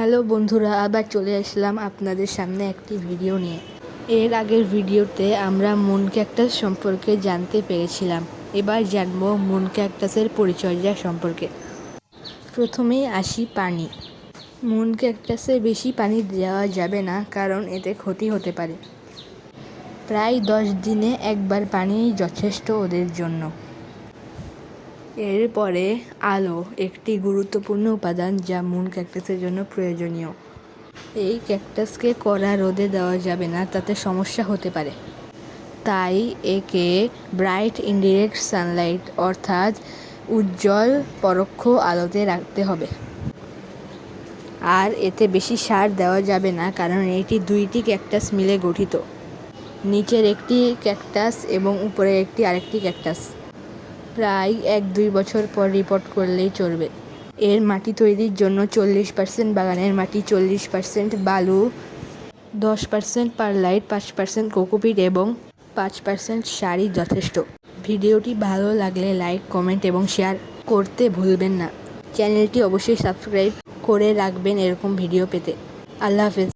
Hello বন্ধুরা, আবার চলে আসলাম আপনাদের সামনে একটি ভিডিও নিয়ে। এর আগের ভিডিওতে আমরা মুন ক্যাকটাস সম্পর্কে জানতে পেরেছিলাম। এবার জানব মুন ক্যাকটাসের পরিচর্যা সম্পর্কে। প্রথমেই আসি পানি। মুন ক্যাকটাসে বেশি পানি দেওয়া যাবে না, কারণ এতে ক্ষতি হতে পারে। প্রায় দশ দিনে একবার পানি যথেষ্ট ওদের জন্য। এরপরে আলো, একটি গুরুত্বপূর্ণ উপাদান যা মুন ক্যাকটাসের জন্য প্রয়োজনীয়। এই ক্যাকটাসকে কড়া রোদে দেওয়া যাবে না, তাতে সমস্যা হতে পারে। তাই একে ব্রাইট ইনডিরেক্ট সানলাইট অর্থাৎ উজ্জ্বল পরোক্ষ আলোতে রাখতে হবে। আর এতে বেশি সার দেওয়া যাবে না, কারণ এটি দুইটি ক্যাকটাস মিলে গঠিত। নিচের একটি ক্যাকটাস এবং উপরে একটি আরেকটি ক্যাকটাস প্রায় এক দুই বছর পর রিপোর্ট করলেই চলবে। এর মাটি তৈরির জন্য চল্লিশ পার্সেন্ট বাগানের মাটি, চল্লিশ পার্সেন্ট বালু, দশ পার্সেন্ট পারলাইট পাঁচ পার্সেন্ট কোকোপিট এবং পাঁচ পার্সেন্ট সারই যথেষ্ট। ভিডিওটি ভালো লাগলে লাইক, কমেন্ট এবং শেয়ার করতে ভুলবেন না। চ্যানেলটি অবশ্যই সাবস্ক্রাইব করে রাখবেন এরকম ভিডিও পেতে। আল্লাহ হাফেজ।